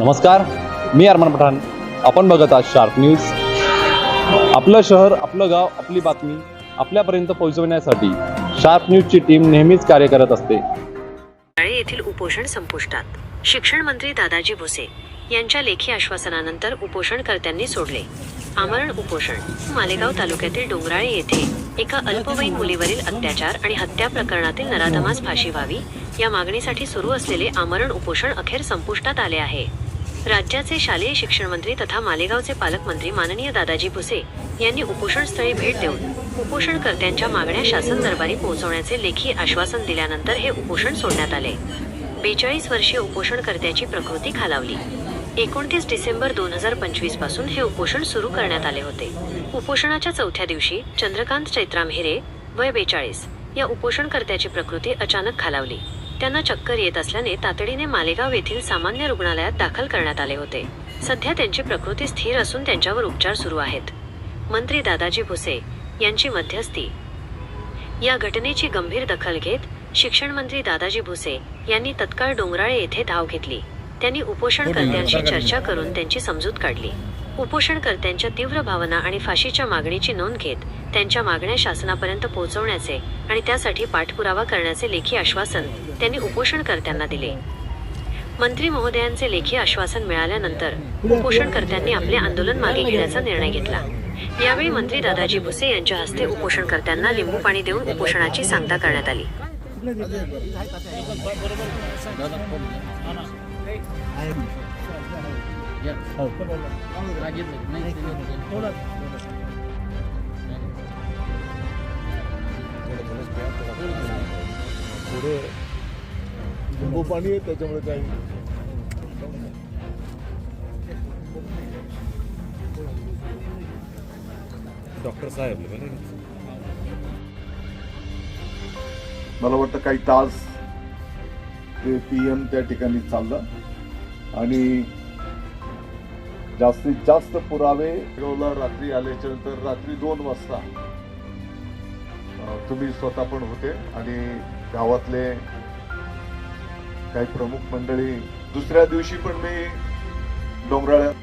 नमस्कार मी अरमान पठाण. आपण बघत आहात शार्प न्यूज. आपलं शहर आपलं गाव आपली बातमी आपल्यापर्यंत पोहोचवण्यासाठी शार्प न्यूजची टीम नेहमीच कार्य करत असते. शाळे येथील उपोषण संपुष्टात. शिक्षण मंत्री दादाजी भुसे यांच्या लेखी आश्वासनानंतर उपोषणकर्त्यांनी सोडले. आमरण उपोषण. मालेगाव तालुक्यातील डोंगराळे येथे एका अल्पवयीन मुलीवरील अत्याचार आणि हत्या प्रकरणातील नराधमास फाशी व्हावी या मागणीसाठी सुरू असलेले आमरण उपोषण अखेर संपुष्टात आले आहे. राज्याचे शालेय शिक्षण मंत्री तथा मालेगावचे पालकमंत्री माननीय दादाजी भुसे यांनी उपोषणस्थळी भेट देऊन उपोषणकर्त्यांच्या मागण्या शासन दरबारी पोहोचवण्याचे लेखी आश्वासन दिल्यानंतर हे उपोषण सोडण्यात आले. बेचाळीस वर्षीय उपोषणकर्त्याची प्रकृती खालावली. एकोणतीस डिसेंबर दोन हजार पंचवीसपासून हे उपोषण सुरू करण्यात आले होते. उपोषणाच्या चौथ्या दिवशी चंद्रकांत चैत्राम हिरे वय बेचाळीस या उपोषणकर्त्याची प्रकृती अचानक खालावली. त्यांना चक्कर येत असल्याने तातडीने मालेगाव येथील सामान्य रुग्णालयात दाखल करण्यात आले होते. सध्या त्यांची प्रकृती स्थिर असून त्यांच्यावर उपचार सुरू आहेत. मंत्री दादाजी भुसे यांची मध्यस्थी. या घटनेची गंभीर दखल घेत शिक्षण मंत्री दादाजी भुसे यांनी तत्काळ डोंगराळे येथे धाव घेतली. त्यांनी उपोषणकर्त्यांशी चर्चा करून त्यांची समजूत काढली. उपोषणकर्त्यांच्या तीव्र भावना आणि फाशीच्या मागणीची नोंद घेत त्यांच्या मागण्या शासनापर्यंत पोहोचवण्याचे आणि त्यासाठी पाठपुरावा करण्याचे लेखी आश्वासन त्यांनी उपोषणकर्त्यांना दिले. मंत्री महोदयांचे लेखी आश्वासन मिळाल्यानंतर उपोषणकर्त्यांनी आपले आंदोलन मागे घेण्याचा निर्णय घेतला. यावेळी मंत्री दादाजी भुसे यांच्या हस्ते उपोषणकर्त्यांना लिंबू पाणी देऊन उपोषणाची सांगता करण्यात आली. पुढे लिंबू पाणी आहे त्याच्यामुळे काही डॉक्टर साहेब मला वाटतं काही तास ते पी एम त्या ठिकाणी चाललं. आणि जास्तीत जास्त पुरावे ला रात्री आल्याच्यानंतर रात्री दोन वाजता तुम्ही स्वतः पण होते आणि गावातले काही प्रमुख मंडळी दुसऱ्या दिवशी पण मी डोंगराळ्यात